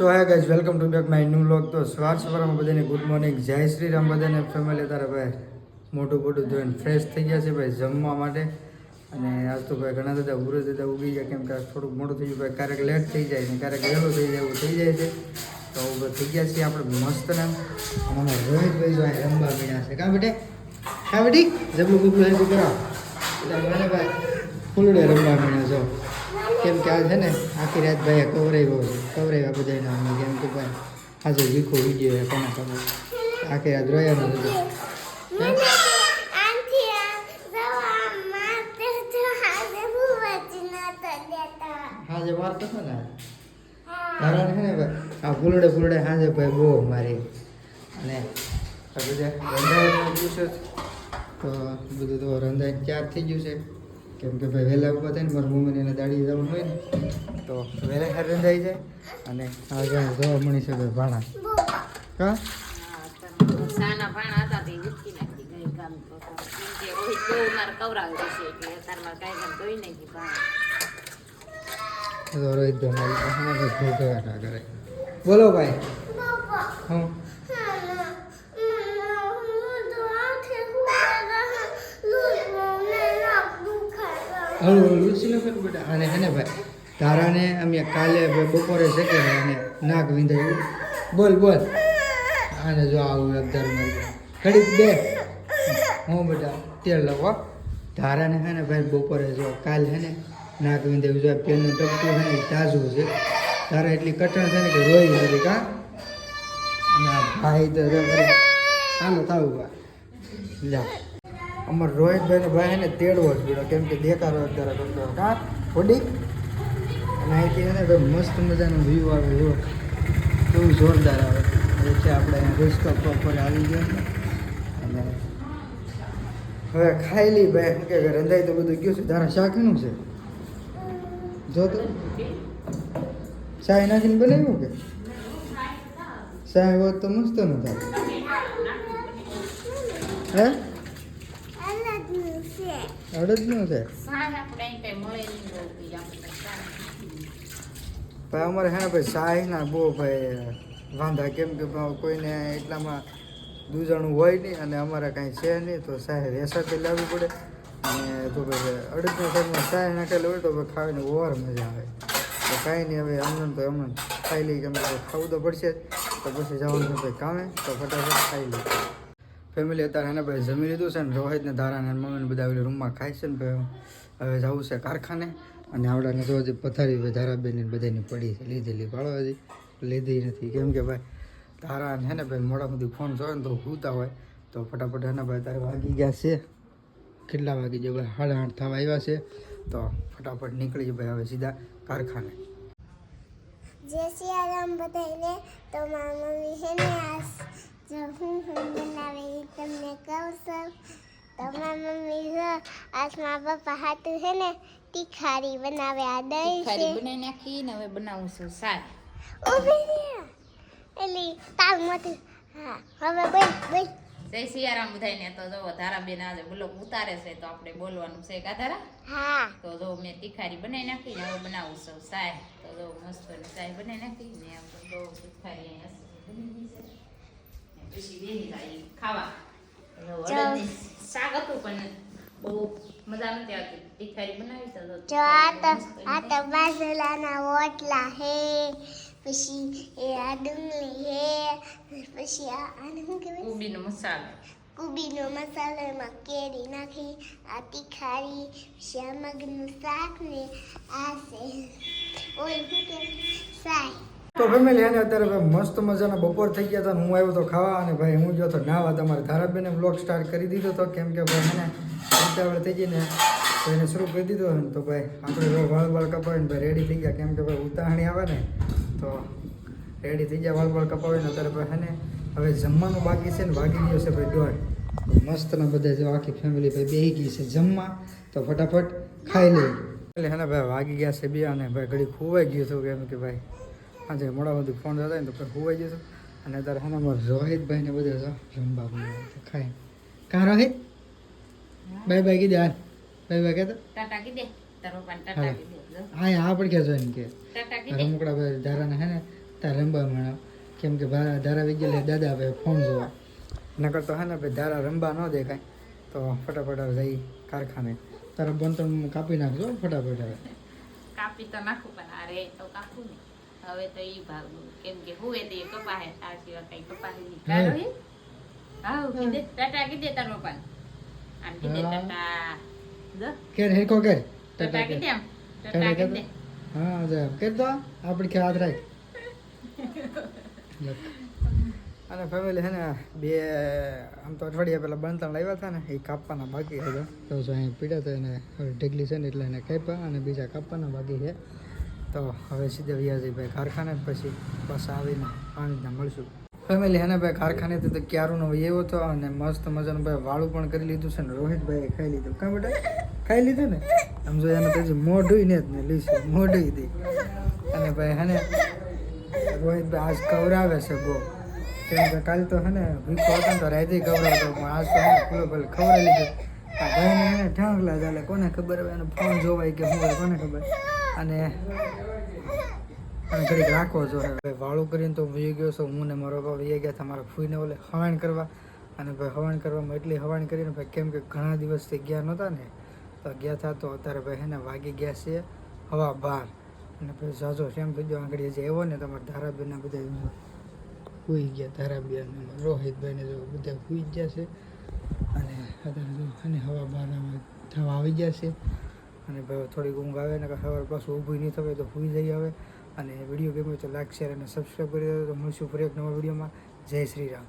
So hey guys welcome to back my new vlog તો સવાર સવારમાં બધાને ગુડ મોર્નિંગ જય શ્રી રામ બધાને. ફેમિલી તારે ભાઈ મોટું મોટું ધોઈને ફ્રેશ થઈ ગયા છે ભાઈ જમવા માટે. અને આજ તો ભાઈ ઘણા બધા ઉરજ દાદા ઉગી ગયા. કેમ કે આજ થોડુંક મોડું થઈ ગયું. ભાઈ ક્યારેક લેટ થઈ જાય ને ક્યારેક વહેલો થઈ જાય, એવું થઈ જાય છે. તો ઊભો થઈ ગયા છીએ આપણે મસ્ત ને. અને રોહિતભાઈ જો રમવા મળ્યા છે. કાં બેટે? કાં બેટી? જમવું ગુબલું હેલ્પ કરાવો. ભાઈ ફૂલડે રમવા મળ્યા છો. કેમ કે આ છે ને આખી રાત ભાઈ કવરાવ્યો છે. કવરાવ્યા બધાને અમે કેમ કે ભાઈ આજે વીખો વીડિયો કોને ખબર? આખી રાત રોયા નથી હાજે મારતો હતો ને કારણ છે ને ભાઈ આ ફૂલડે ફૂલડે હાજે ભાઈ બહુ મારી અને બધા રંધાવાનું પૂછે તો બધું તો રંધાઈને ચાર થઈ ગયું છે. કેમ કે ભાઈ વહેલા ઊભા થાય ને મારી મમ્મીને એને દાડી જવાનું હોય ને તો વહેલા હાર જાય છે અને આ જ્યાં જોવા મળી છે ભાઈ ભાણા. હા સાના ભાણા હતા તે ઉચકી નાખી ગઈ કામ તો કેમ કે રોહિત ભાઈ કરે બોલો ભાઈ. હું? હળુ હળવું લૂસી નાખે બેટા. અને હે ને ભાઈ તારાને અમે કાલે બપોરે શકે અને નાક વિંધાયું. બોલ બોલ. આને જો આવું એકદર મારી ઘડીક બે. હું બેટા તેલ લખો તારાને હે ને ભાઈ બપોરે જો કાલ હે ને નાક વિંધાયું. જો પેનનું ટપકું છે ને તાજું છે. તારા એટલી કઠણ છે ને કે રોઈ નથી કા? અને ભાઈ તો હાલો થાવું ભાઈ જા અમાર રોહિતભાઈ ને ભાઈ ને તેડવો જ પડ્યો. કેમ કે દેખાડો અત્યારે કરતો કા? થોડી અને અહીંથી એને ભાઈ મસ્ત મજાનો વ્યૂ આવે એવો. કેવું જોરદાર આવે. એ છે આપણે અહીંયા રસ્તો પર આવી ગયો અને હવે ખાઈ લી ભાઈ શું કે રંધાઈ તો બધું ગયું છે. તારા શાક એનું છે? જો તો. શાહી નાખીને બનાવ્યું કે? શાહી હોત તો મસ્ત નતા હે? અડદનું છે. ભાઈ અમારે હા ભાઈ શાહીના બહુ ભાઈ વાંધા. કેમ કે કોઈને એટલામાં દૂધાણું હોય નહીં અને અમારે કાંઈ છે નહીં તો શાહી વેસાતી લાવવી પડે. અને તો ભાઈ અડદના શાકમાં શાહી નાખેલું હોય તો ભાઈ ખાવાની ઓવર મજા આવે. તો કાંઈ નહીં હવે અમને તો અમને ખાઈ લઈ કેમ કે ખાવું તો પડશે તો પછી જવાનું ભાઈ કામે તો ફટાફટ ખાઈ લઈ ફેમિલી અત્યારે એને ભાઈ જમી લીધું છે ને રોહિતને ધારાને મમ્મીને મમ્મી બધા ઓલી રૂમમાં ખાય છે ને ભાઈ હવે. જવું છે કારખાને અને આવડાને તો હજી પથારી ધારાબેન બધાની પડી છે. લીધેલી ભાળો હજી લીધી નથી. કેમ કે ભાઈ ધારા છે ને ભાઈ મોડા સુધી ફોન જોયો ને તો ભૂતા હોય. તો ફટાફટ એના ભાઈ તારે વાગી ગયા છે. કેટલા વાગી જાય ભાઈ સાડા આઠ થવા આવ્યા છે. તો ફટાફટ નીકળી જાય ભાઈ હવે સીધા કારખાને. જય શ્રી રામ બધાને તો મારા મમ્મી છે જો હું હું બનાવે એ તમને કહું છું. તો મમ્મી જો આજ મારા પપ્પા હાથું છે ને તીખારી બનાવે આ દહીં છે. બનાવી નાખી ને હવે બનાવું છું હા હવે બોલ બોલ. જય સિયારામ બધાયને. તો જો ધારા બેન આજે બ્લોક ઉતારે છે તો આપણે બોલવાનું છે કા ધારા? હા. તો જો મેં તીખારી બનાવી નાખી ને હવે બનાવું છું સાહેબ તો જો મસ્ત ચાય બનાવી નાખી ને આપણે જો તીખારી અહીંયા બની છે. પછી ખાવા. ચાલ. અડદની શાક હતું પણ બહુ મજા નથી આવતી. તીખારી બનાવી તો જો જો આ તો આ તો બાજરાના રોટલા હે પછી એ આ ડુંગળી હે પછી આ આને શું કહેવાય? કોબીનો મસાલો. કુબીનો મસાલો એમાં કેરી નાખી આ તીખારી પછી આ મગનું શાક ને આ છે. ઓય શું કે સાય તો ફેમિલી એને અત્યારે મસ્ત મજાના બપોર થઈ ગયા હતા હું આવ્યો તો ખાવા અને ભાઈ હું ગયો તો નાવા. તમારે ધારાબેને બ્લોગ સ્ટાર્ટ કરી દીધો તો કેમ કે ભાઈ મને ઉતાવળ થઈ ગઈ ને તો એને શરૂ કરી દીધો ને તો ભાઈ આપણે વાળ વાળ કપાવીને ભાઈ રેડી થઈ ગયા. કેમ કે ભાઈ ઉતાહણી આવે ને તો રેડી થઈ ગયા વાળ વાળ કપાવીને અત્યારે ભાઈ હેને હવે જમવાનું બાકી છે ને બાકી ગયો છે ભાઈ દોઢ. મસ્તના બધા જો આખી ફેમિલી ભાઈ બેહી ગઈ છે જમવા. તો ફટાફટ ખાઈ લઈએ એટલે હે ભાઈ વાગી ગયા છે બે અને ભાઈ ઘડી ખોવાઈ ગયું હતું કેમ કે ભાઈ આજે મોડા બધું ફોન હતા ને તો પછી હોવાઈ જશે. અને અત્યારે હા મારા રોહિતભાઈ ને બધા જમવા બોલાવે ખાય કાં રોહિત? બાય બાય કીધે હાલ. બાય બાય કહેતો. ટાટા કીધે. હા. હા પણ કહેજો જોઈને કે રમકડા ભાઈ ધારાને હે ને ત્યાં રમવા મળ્યો કેમ કે ધારા વી ગયેલા દાદા ભાઈ ફોન જોવા. નકર તો હે ને ભાઈ ધારા રમવા ન દેખાય. તો ફટાફટ જઈ કારખાને. તારા બંતણ કાપી નાખજો ફટાફટ કાપી તો નાખું પણ અરે તો કાપું ને હવે તો ઈ ભાવ કેમ કે હુએ તે કપાહે આ સિવાય કઈ કપાહે નહીં. કારો હે? હાઉ કીધે ટાટા કીધે તાર પપ્પા આમ કીધે ટાટા. જો કેર હેકો કેર. ટાટા કીધે આમ. ટાટા કીધે. હા જા કેર તો આપણે ખ્યાલ રાખ. અને ફેમિલી છે ને બે આમ તો અઠવાડિયા પહેલાં બણતણ લાવ્યા હતા ને એ કાપવાના બાકી હતા તો અહીં પીડા તો એને ઢીકલી ઢગલી છે ને એટલે એને કાપ્યા અને બીજા કાપવાના બાકી છે તો હવે સીધા વ્યાજી ભાઈ કારખાને પછી બસ આવીને પાણીના મળશું. ફેમિલી હેને ભાઈ, કારખાનેથી તો ક્યારનો એવો હતો અને મસ્ત મજાનું ભાઈ વાળું પણ કરી લીધું છે ને રોહિતભાઈએ ખાઈ લીધું. કાં બેટા? ખાઈ લીધું ને? આમ જો એને પછી મોઢું ને જ ને લીધું મોઢું દે. અને ભાઈ હેને રોહિતભાઈ આજ કવરાવે છે બહુ. કેમ કે કાલ તો હે ને, ભીખો હતો તો રાતે કવરાવતો, પણ આજ તો હે પેલો પેલો ખવડાવી લીધો ભાઈ ભાઈને હે ઠાંકલા ચાલે કોને ખબર હવે એનો ફોન જોવાય કે હોય, કોને ખબર? અને અને ઘડીક રાખવો જો હવે વાળું કરીને તો વહી ગયો છું, હું ને મારો બાપ વહી ગયા હતા મારા ફૂઈને ઓલે હવાણ કરવા. અને ભાઈ હવાણ કરવામાં એટલી હવાણ કરીને ભાઈ કેમ કે ઘણા દિવસથી ગયા નહોતા ને, તો ગયા હતા તો અત્યારે ભાઈ એને વાગી ગયા છે હવા બહાર અને પછી સાચો શેમ થઈ આગળ જે આવ્યો ને, તમારા ધારાબેન બધા સુઈ ગયા, ધારાબેન રોહિતભાઈને જો બધા સુઈ ગયા છે. અને અને હવા બહાર થવા આવી ગયા છે. અને ભાઈ થોડીક ઊંઘ આવે ને સવાર પાછું ઊભું નહીં થવાય તો સુઈ જઈ આવે. અને વીડિયો ગમ્યો તો લાઈક શેર અને સબસ્ક્રાઈબ કરી દો તો મળશું ફરી એક નવા વિડીયોમાં જય શ્રી રામ.